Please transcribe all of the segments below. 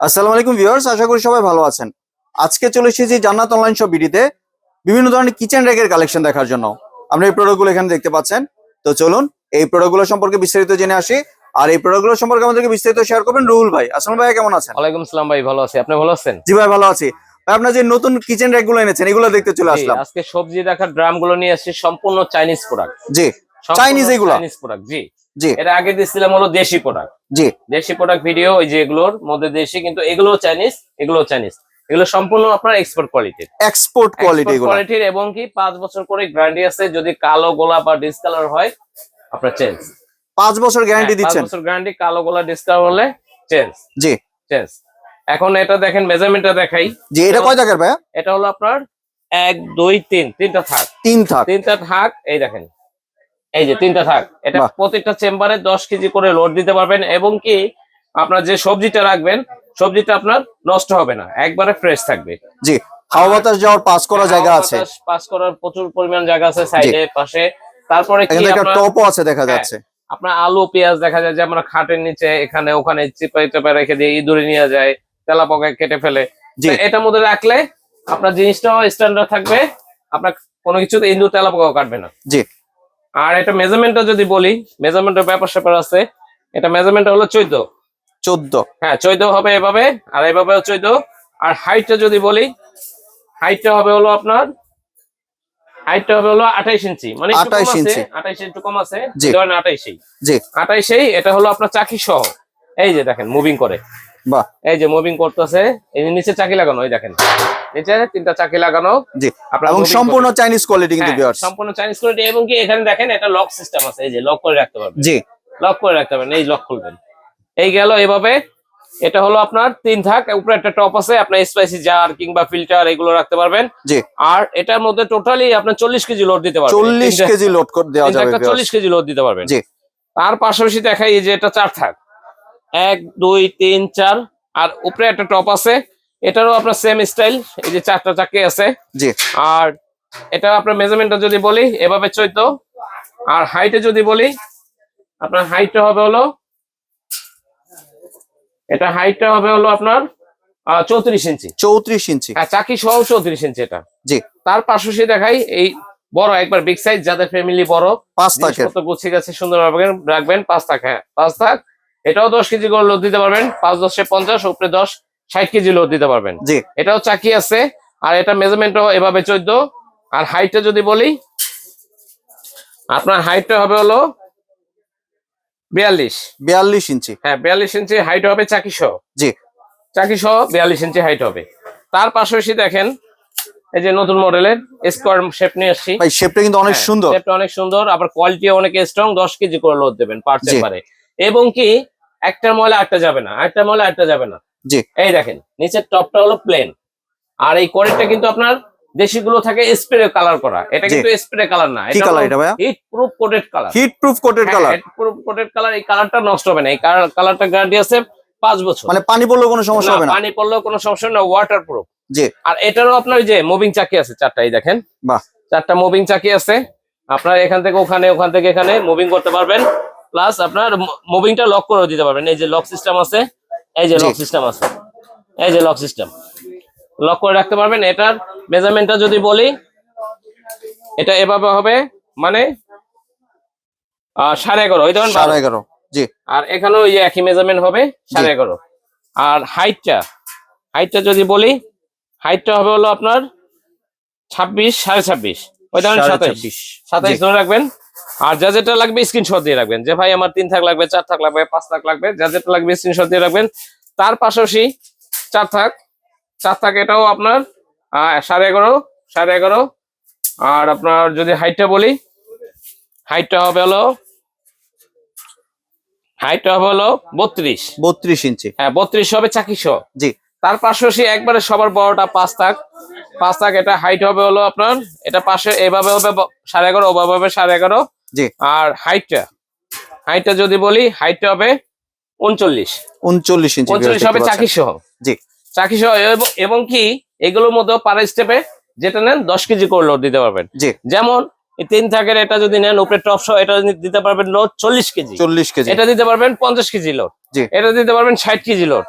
আসসালামু আলাইকুম ভিউয়ার্স আশা করি সবাই ভালো আছেন। আজকে চলে এসেছি জান্নাত অনলাইন শপ বিডিতে বিভিন্ন ধরনের কিচেন র্যাকের কালেকশন দেখার জন্য। আমরা এই প্রোডাক্টগুলো এখানে দেখতে পাচ্ছেন। তো চলুন এই প্রোডাক্টগুলো সম্পর্কে বিস্তারিত জেনে আসি। আর এই প্রোডাক্টগুলো সম্পর্কে আমাদেরকে বিস্তারিত শেয়ার করবেন রুহুল ভাই। আসসালাম ভাই কেমন আছেন? ওয়ালাইকুম সালাম ভাই ভালো আছি। আপনি ভালো আছেন? জি ভাই ভালো আছি। ভাই আপনার যে নতুন কিচেন র্যাকগুলো এনেছেন এগুলো দেখতে চলে আসলাম। আজকে সবজি রাখার ড্রামগুলো নিয়ে আসছি সম্পূর্ণ চাইনিজ প্রোডাক্ট জি Chinese এগুলা? চাইনিজ প্রোডাক্ট জি। এটা আগে দিয়েছিলাম হলো দেশি প্রোডাক্ট জি। দেশি প্রোডাক্ট ভিডিও ওই যে এগুলোর মধ্যে দেশি কিন্তু এগুলো চাইনিজ এগুলো চাইনিজ এগুলো সম্পূর্ণ আপনার এক্সপোর্ট কোয়ালিটির এক্সপোর্ট কোয়ালিটি কোয়ালিটির এবং কি পাঁচ বছর করে গ্যারান্টি আছে যদি কালো গোলাপ বা ডিসকালার হয় আপনার চেঞ্জ পাঁচ বছর গ্যারান্টি দিচ্ছেন। বছর গ্যারান্টি কালো গোলা ডিসকালার হলে চেঞ্জ জি। চেঞ্জ এখন এটা দেখেন মেজারমেন্টটা দেখাই। জি এটা কয় টাকার ভাইয়া? এটা হলো আপনার এক দুই তিন তিনটা থাক। তিন থাক। তিনটা থাক এই দেখেন। এই যে তিনটা থাক এটা। প্রত্যেকটা চেম্বারে দশ কেজি করে লোড দিতে পারবেন এবং কি আপনার যে সবজিটা রাখবেন সবজিটা আপনার নষ্ট হবে না একবারে ফ্রেশ থাকবে। জি হাওয়া বাতাস যাওয়ার পাস করা জায়গা আছে। পাস করার প্রচুর পরিমাণ জায়গা আছে সাইডে পাশে। তারপরে কি আপনার টপও আছে দেখা হ্যাঁ, যাচ্ছে। আপনার আলু পেঁয়াজ দেখা যায় যে আমরা খাটের নিচে এখানে ওখানে চিপাই চাপাই রেখে দিয়ে ইঁদুরে নিয়ে যায় তেলা পোকা কেটে ফেলে। এটার মধ্যে রাখলে আপনার জিনিসটাও স্ট্যান্ডার্ড থাকবে আপনার কোনো কিছুতে ইঁদুর তেলা পোকাও কাটবে না। জি। আর এটা মেজারমেন্টটা যদি বলি মেজারমেন্টের ব্যাপার স্যাপার আছে এটা মেজারমেন্ট হলো চোদ্দ। চোদ্দ। হ্যাঁ চোদ্দ হবে এভাবে আর এভাবে চোদ্দ। আর হাইটটা যদি বলি হাইটটা হবে হলো আপনার হাইটটা হবে হলো আঠাইশ ইঞ্চি। মানে 28 ইঞ্চি। আঠাইশ একটু কম আছে। ধরেন আঠাইশই। জি। আঠাইশেই এটা হলো আপনার চাকি সহ এই যে দেখেন মুভিং করে। বাহ। এই যে মুভিং করতেছে এই যে নিচে চাকি লাগানো এই দেখেন। নিচে তিনটা চাকি লাগানো। জি। এবং সম্পূর্ণ চাইনিজ কোয়ালিটি কিন্তু হ্যাঁ, ভিউয়ার্স সম্পূর্ণ চাইনিজ কোয়ালিটি এবং কি এখানে দেখেন এটা লক সিস্টেম আছে এই যে লক করে রাখতে পারবেন। জি। লক করে রাখতে পারবেন এই লক খুলবেন। এই গেল এভাবে। এটা হলো আপনার তিন থাক উপরে একটা টপ আছে আপনার স্পাইসি জার কিংবা ফিল্টার এগুলো রাখতে পারবেন। জি। আর এটার মধ্যে টোটালি আপনার চল্লিশ কেজি লোড দিতে পারবেন। চল্লিশ কেজি লোড করে দেওয়া যাবে চল্লিশ কেজি লোড দিতে পারবেন। জি। তার পাশাপাশি দেখাই এই যে এটা চার থাক। এক দুই তিন চার আর উপরে একটা টপ আছে। এটারও আপনার সেম স্টাইল এই যে চারটা চাকি আছে। জি। আর এটা আপনার মেজারমেন্টটা যদি বলি এভাবে চৈত। আর হাইটে যদি বলি আপনার হাইটটা হবে হলো এটা হাইটটা হবে হলো আপনার চৌত্রিশ ইঞ্চি। চৌত্রিশ ইঞ্চি। হ্যাঁ চাকি সহ চৌত্রিশ ইঞ্চি এটা। জি। তার পাশাপাশি দেখাই এই বড় একবার বিগ সাইজ যাদের ফ্যামিলি বড় পাঁচ জিনিসপত্র গুছিয়ে গেছে সুন্দর রাখবেন রাখবেন পাঁচ থাক হ্যাঁ পাঁচ থাক এটাও দশ কেজি করে লোড দিতে পারবেন। পাঁচ দশে পঞ্চাশ উপরে দশ ষাট কেজি লোড দিতে পারবেন। জি। এটাও চাকি আছে আর এটা মেজারমেন্টও এভাবে চোদ্দ। আর হাইটটা যদি বলি আপনার হাইটটা হবে হলো বিয়াল্লিশ। বিয়াল্লিশ ইঞ্চি। হ্যাঁ বিয়াল্লিশ ইঞ্চি হাইট হবে চাকি সহ। জি। চাকি সহ বিয়াল্লিশ ইঞ্চি হাইট হবে। তার পাশাপাশি দেখেন এই যে নতুন মডেলের স্কোয়ার শেপ নিয়ে আসছি। ভাই শেপটা কিন্তু অনেক হ্যাঁ, সুন্দর। শেপটা অনেক সুন্দর আবার কোয়ালিটি অনেক স্ট্রং দশ কেজি করে লোড দেবেন পার। চেম্বারে এবং কি একটা ময়লা একটা যাবে না একটা ময়লা একটা যাবে না। জি। এই দেখেন নিচের টপটা হলো প্লেন আর এই কোয়ালিটিটা কিন্তু আপনার দেশিগুলো থাকে স্প্রে কালার করা। এটা কিন্তু স্প্রে কালার না। কি কালার এটা ভাইয়া? Heat proof coated colour heat proof coated colour heat proof coated colour এই কালারটা নষ্ট হবে না। এই কালারটা গ্যারান্টি আছে পাঁচ বছর। মানে পানি পড়লেও কোনো সমস্যা হবে না? পানি পড়লেও কোনো সমস্যা না ওয়াটার প্রুফ জি। আর এটারও আপনার যে মুভিং চাকি আছে চারটা এই দেখেন। বাহ। চারটা মুভিং চাকি আছে। আপনার এখান থেকে ওখানে ওখান থেকে এখানে মুভিং করতে পারবেন। প্লাস আপনার মুভিংটা লক করে দিতে পারবেন। এই যে লক সিস্টেম আছে এই যে লক সিস্টেম আছে। এই যে লক সিস্টেম লক করে রাখতে পারবেন। এটার মেজারমেন্টটা যদি বলি এটা এভাবে হবে মানে সাড়ে এগারো। ওই ধরেন সাড়ে এগারো জি। আর এখানেও এই একই মেজারমেন্ট হবে সাড়ে এগারো। আর হাইটটা হাইটটা যদি বলি হাইটটা হবে হলো আপনার ছাব্বিশ সাড়ে ছাব্বিশ। ওই ধরেন সাতাইশ। সাতাইশ ধরে রাখবেন। আর যা যেটা লাগবে স্ক্রিনশট দিয়ে রাখবেন। যে ভাই আমার তিন থাক লাগবে চার থাক লাগবে পাঁচ থাক লাগবে যা যেটা লাগবে স্ক্রিনশট দিয়ে রাখবেন। তার পাশাপাশি চার থাক চার থাক এটাও আপনার সাড়ে এগারো সাড়ে এগারো। আর আপনার যদি হাইটটা বলি হাইটটা হবে হলো হাইটটা হবে হলো বত্রিশ। বত্রিশ ইঞ্চি। হ্যাঁ বত্রিশ হবে চাকিশো জি। তার পাশাপাশি একবারে সবার বড়টা পাঁচ থাক পাঁচ থাক এটা হাইট হবে হলো আপনার এটা পাশে এভাবে হবে সাড়ে এগারো ওভাবে হবে সাড়ে এগারো। জি। আর হাইটটা হাইটটা যদি বলি হাইটটা হবে উনচল্লিশ। উনচল্লিশ ইঞ্চি উনচল্লিশ হবে চাকি সহ। জি। চাকি সহ এবং- কি এগুলোর মধ্যে পার স্টেপে যেটা নেন দশ কেজি করে লোড দিতে পারবেন। জি। যেমন তিন থাকের এটা যদি নেন উপরে টপ সহ এটা দিতে পারবেন লোড চল্লিশ কেজি। চল্লিশ কেজি। এটা দিতে পারবেন পঞ্চাশ কেজি লোড জি। এটা দিতে পারবেন ষাট কেজি লোড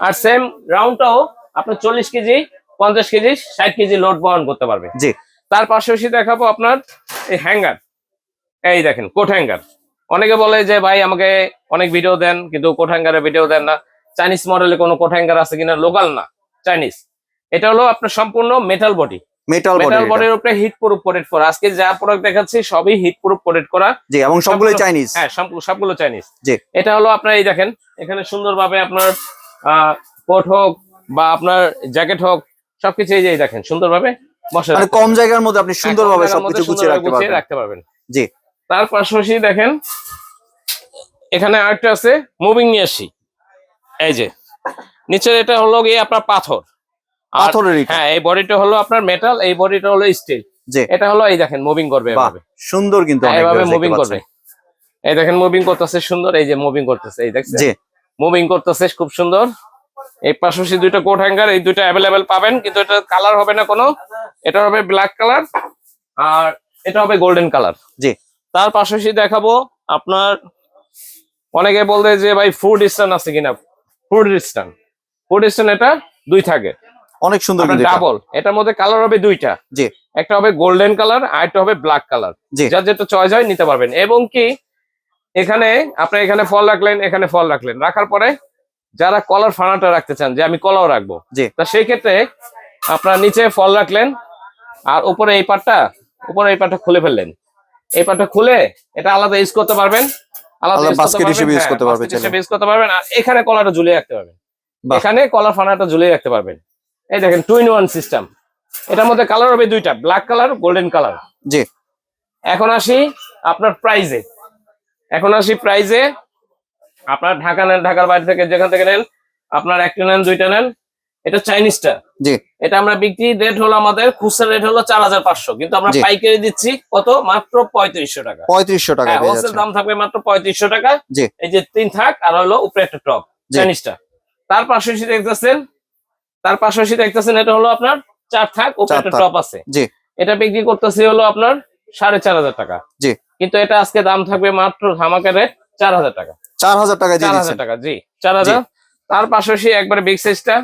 আর সেম রাউন্ডটাও আপনার চল্লিশ কেজি পঞ্চাশ কেজি ষাট কেজি লোড বহন করতে পারবে। জি। তার পাশাপাশি দেখাবো আপনার এই হ্যাঙ্গার এই দেখেন কোট হ্যাঙ্গার অনেকে বলে যে ভাই আমাকে অনেক ভিডিও দেন কিন্তু কোট হ্যাঙ্গারের ভিডিও দেন না। চাইনিজ মডেলে কোনো কোট হ্যাঙ্গার আছে কিনা? লোকাল না চাইনিজ এটা হলো আপনার সম্পূর্ণ মেটাল বডি মেটাল মেটাল বডির উপরে হিট প্রুফ কোটেড করা। আজকে যা প্রোডাক্ট দেখাচ্ছি সবই হিট প্রুফ কোটেড করা। জি এবং সবগুলো- চাইনিজ হ্যাঁ সবগুলো চাইনিজ জি। এটা হলো আপনার এই দেখেন এখানে সুন্দরভাবে আপনার কোট হোক বা আপনার জ্যাকেট হোক সবকিছু এই যে দেখেন সুন্দরভাবে বসে মানে কম জায়গার মধ্যে আপনি সুন্দরভাবে হ্যাঁ, সবকিছু গুছিয়ে সুন্দরভাবে রাখতে পারবেন। জি। তার পাশাপাশি দেখেন এখানে আরেকটা আছে মুভিং নিয়ে আসি। এই যে নিচের এটা হলো গিয়ে আপনার পাথর। পাথরের হ্যাঁ এই বডিটা হলো আপনার মেটাল এই বডিটা হলো স্টিল এটা হলো এই দেখেন মুভিং করবে এভাবে। সুন্দর কিন্তু হ্যাঁ, এভাবে মুভিং করবে। এই দেখেন মুভিং করতেছে সুন্দর। এই যে মুভিং করতেছে এই দেখছেন? জি। মুভিং করতেছে খুব সুন্দর। এই পাশাপাশি দুইটা কোট হ্যাঙ্গার এই দুইটা অ্যাভেলেবেল পাবেন কিন্তু এটা কালার হবে না কোনো। এটা হবে ব্ল্যাক কালার আর এটা হবে গোল্ডেন কালার জি। তার পাশাপাশি দেখাবো আপনার অনেকে বলতে যে ভাই ফুড স্ট্যান্ড আছে কিনা? ফুড স্ট্যান্ড ফুড স্ট্যান্ড এটা দুই থাকে। অনেক সুন্দর ডাবল এটার মধ্যে কালার হবে দুইটা। জি। একটা হবে গোল্ডেন কালার আর একটা হবে ব্ল্যাক কালার যার যেটা চয়েস হয় নিতে পারবেন। এবং কি এখানে আপনি এখানে ফল রাখলেন এখানে ফল রাখলেন। রাখার পরে যারা কলার ফানাটা রাখতে চান যে আমি কলাও রাখব তা সেই ক্ষেত্রে আপনার নিচে ফল রাখলেন আর উপরে এই পাটটা উপরে এই পাটটা খুলে ফেললেন। এই পাটটা খুলে এটা আলাদা ইউজ করতে পারবেন। আলাদা পারবেন, হিসেবে হ্যাঁ, করতে পারবে basket চাইলে। হিসেবে use করতে পারবেন। আর এখানে কলাটা ঝুলিয়ে রাখতে পারবেন। এখানে কলার ফানাটা ঝুলিয়ে রাখতে পারবেন। এই দেখেন টু ইন ওয়ান সিস্টেম এটার মধ্যে কালার হবে দুইটা ব্ল্যাক কালার গোল্ডেন কালার জি। এখন আসি আপনার প্রাইজে এখন আসি প্রাইজে আপনার ঢাকা নেন ঢাকার বাইরে থেকে যেখান থেকে নেন আপনার একটা নেন দুইটা নেন। এটা চাইনিজটা জি। এটা আমরা বিক্রি রেট হলো আমাদের খুচরা রেট হলো চার হাজার পাঁচশো। কিন্তু আমরা পাইকারি দিচ্ছি কত? মাত্র পঁয়ত্রিশশো টাকা। পঁয়ত্রিশশো টাকা হ্যাঁ হোলসেল দাম থাকবে মাত্র পঁয়ত্রিশশো টাকা। জি। এই যে তিন থাক আর হলো উপরে একটা টপ চাইনিজটা তার পাশাপাশি দেখতেছেন তার পাশাপাশি দেখতেছেন এটা হলো আপনার চার থাক উপরে একটা টপ আছে। জি। এটা বিক্রি করতেছি হলো আপনার সাড়ে চার হাজার টাকা। জি। কিন্তু এটা আজকে দাম থাকবে মাত্র ধামাকা রেট চার হাজার টাকা। চার হাজার টাকা দিয়ে চার হাজার টাকা জি চার হাজার। তার পাশাপাশি একবারে বিগ সাইজটা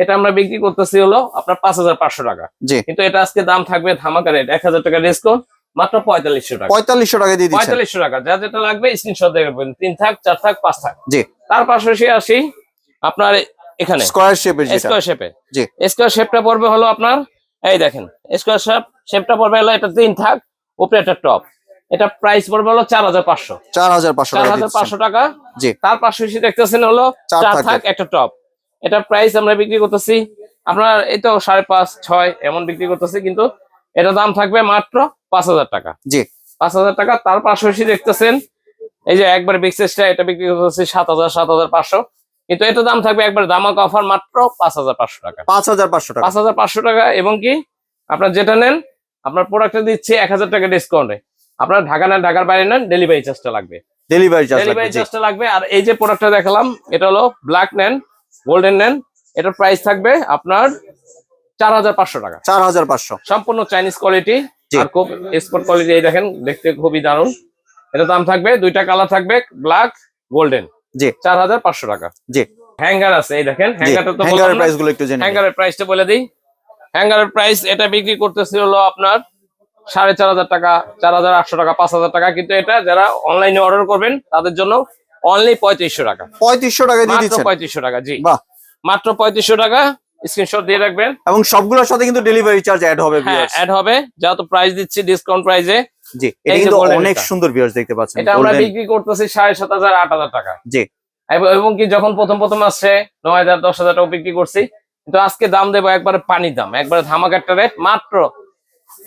এটা আমরা বিক্রি করতেছি হলো আপনার পাঁচ হাজার পাঁচশো টাকা। কিন্তু এটা আজকে দাম থাকবে ধামাকা রেট এক হাজার টাকা ডিসকাউন্ট মাত্র পঁয়তাল্লিশশো টাকা। পঁয়তাল্লিশশো টাকা দিয়ে পঁয়তাল্লিশশো টাকা যা যেটা লাগবে স্ক্রিনশট দেখবেন তিন থাক চার থাক পাঁচ থাক। জি। তার পাশাপাশি আসি আপনার এখানে। স্কোয়ার শেপের স্কোয়ার শেপে জি। স্কোয়ার শেপটা পড়বে হলো আপনার এই দেখেন স্কোয়ার শেপ শেপটা পড়বে হলো এটা তিন থাক উপরে একটা টপ এটা প্রাইস পড়বে হলো চার হাজার পাঁচশো। চার হাজার পাঁচশো চার টাকা হাজার পাঁচশো টাকা। জি। তার পাশাপাশি দেখতেছেন হলো চার থাক। একটা টপ এটা প্রাইস আমরা বিক্রি করতেছি আপনার এই তো সাড়ে পাঁচ ছয় এমন বিক্রি করতেছি কিন্তু এটা দাম থাকবে মাত্র পাঁচ হাজার টাকা। জি। পাঁচ হাজার টাকা তার পাশাপাশি দেখতেছেন এই যে একবার বিগ সাইজটা এটা বিক্রি করতেছি সাত হাজার সাত হাজার পাঁচশো। কিন্তু এটা দাম থাকবে একবার দামাক অফার মাত্র পাঁচ হাজার পাঁচশো টাকা। পাঁচ হাজার পাঁচশো টাকা। পাঁচ হাজার পাঁচশো টাকা এবং কি আপনার যেটা নেন আপনার প্রোডাক্টটা দিচ্ছে এক হাজার টাকা ডিসকাউন্টে আপনার ঢাকা নেন ঢাকার বাইরে নেন ডেলিভারি চার্জটা লাগবে। ডেলিভারি চার্জটা লাগবে আর এই যে প্রোডাক্টটা দেখালাম এটা হলো ব্ল্যাক নেন গোল্ডেন নেন এটার প্রাইস থাকবে আপনার চার হাজার পাঁচশো টাকা। চার হাজার পাঁচশো। সম্পূর্ণ চাইনিজ কোয়ালিটি। আর খুব এক্সপোর্ট কোয়ালিটি এই দেখেন দেখতে খুবই দারুণ। এটা দাম থাকবে দুইটা কালার থাকবে ব্ল্যাক গোল্ডেন জি। চার হাজার পাঁচশো টাকা। জি। হ্যাঙ্গার আছে এই দেখেন হ্যাঙ্গারটা তো হ্যাঙ্গারের প্রাইসগুলো একটু জেনে। হ্যাঙ্গারের প্রাইসটা বলে দিই। হ্যাঙ্গারের প্রাইস এটা বিক্রি করতেছি হলো আপনার সাড়ে চার হাজার টাকা চার হাজার আটশো টাকা পাঁচ হাজার টাকা। কিন্তু এটা যারা অনলাইনে অর্ডার করবেন তাদের জন্য অনলি পঁয়ত্রিশশো টাকা। পঁয়ত্রিশশো টাকা দিয়ে দিচ্ছেন। পঁয়ত্রিশশো টাকা জি। বাহ। মাত্র পঁয়ত্রিশশো টাকা স্ক্রিনশট দিয়ে রাখবেন। এবং সবগুলোর সাথে কিন্তু ডেলিভারি চার্জ অ্যাড হবে অ্যাড হবে। যেহেতু প্রাইস দিচ্ছি ডিসকাউন্ট প্রাইসে জি এটা কিন্তু অনেক সুন্দর ভিউয়ার্স দেখতে পাচ্ছেন এটা আমরা বিক্রি করতেছি সাড়ে সাত হাজার আট হাজার টাকা। জি। এবং- কি যখন প্রথম প্রথম আসছে নয় হাজার দশ হাজার টাকা বিক্রি করছি। কিন্তু আজকে দাম দেবো একবারে পানির দাম একবারে ধামাকা একটা রেট মাত্র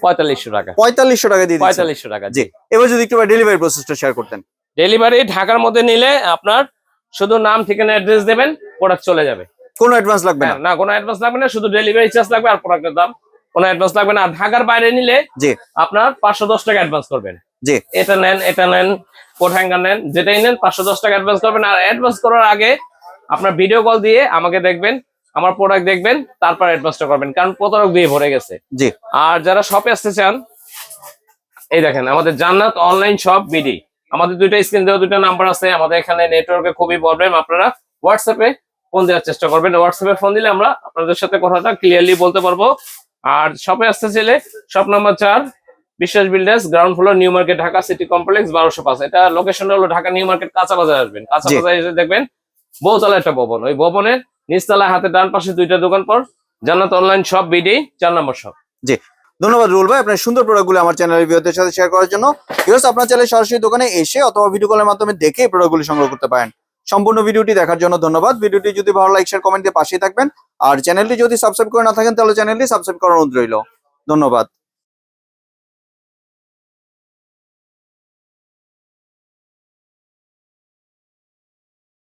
পঁয়তাল্লিশশো টাকা। পঁয়তাল্লিশশো টাকা দিয়ে পঁয়তাল্লিশশো টাকা জি। এবার যদি একটু ডেলিভারি প্রসেসটা শেয়ার করতেন। ডেলিভারি ঢাকার মধ্যে নিলে আপনার শুধু নাম ঠিকানা অ্যাড্রেস দেবেন প্রোডাক্ট চলে যাবে। কোনো অ্যাডভান্স লাগবে না? হ্যাঁ, না কোনো অ্যাডভান্স লাগবে না শুধু ডেলিভারি চার্জ লাগবে আর প্রোডাক্টের দাম। কোনো অ্যাডভান্স লাগবে না। ঢাকার বাইরে নিলে জি। আপনার পাঁচশো দশ টাকা অ্যাডভান্স করবেন। জি। এটা নেন এটা নেন কোট হ্যাঙ্গার নেন যেটাই নেন পাঁচশো দশ টাকা অ্যাডভান্স করবেন। আর অ্যাডভান্স করার আগে আপনার ভিডিও কল দিয়ে আমাকে দেখবেন আমার প্রোডাক্ট দেখবেন তারপর অ্যাডভান্সটা করবেন কারণ প্রতারক দিয়ে ভরে গেছে। জি। আর যারা শপে আসতে চান এই দেখেন আমাদের জান্নাত অনলাইন শপ বিডি আমাদের দুইটা স্ক্রিন দেওয়া দুইটা নাম্বার আছে আমাদের এখানে নেটওয়ার্কে খুবই প্রবলেম আপনারা হোয়াটসঅ্যাপে ফোন দেওয়ার চেষ্টা করবেন। হোয়াটসঅ্যাপে ফোন দিলে আমরা আপনাদের সাথে কথাটা ক্লিয়ারলি বলতে পারব। আর শপে আসতে চাইলে শপ নাম্বার চার Biswas builders ground floor new market Dhaka city complex বারোশো পাঁচ। এটা লোকেশনটা হলো ঢাকা নিউ মার্কেট কাঁচা বাজার আসবেন। কাঁচা বাজার এসে দেখবেন বহুতলা একটা ভবন। ওই ভবনের নিচতলা হাতে ডান পাশে দুইটা দোকান পর জান্নাত অনলাইন শপ বিডি চার নম্বর শপ ধন্যবাদ রুল ভাই, আপনার সুন্দর প্রোডাক্টগুলো আমার চ্যানেলের ভিউদের সাথে শেয়ার করার জন্য। ভিউয়ার্স আপনার চ্যানেলে সরাসরি দোকানে এসে অথবা ভিডিও কলের মাধ্যমে দেখে প্রোডাক্টগুলি সংগ্রহ করতে পারেন। সম্পূর্ণ ভিডিওটি দেখার জন্য ধন্যবাদ। ভিডিওটি যদি ভালো লাইক শেয়ার কমেন্ট দিয়ে পাশেই থাকবেন। আর চ্যানেলটি যদি সাবস্ক্রাইব করে না থাকেন, তাহলে চ্যানেলটি সাবস্ক্রাইব করার অনুরোধ রইল। ধন্যবাদ।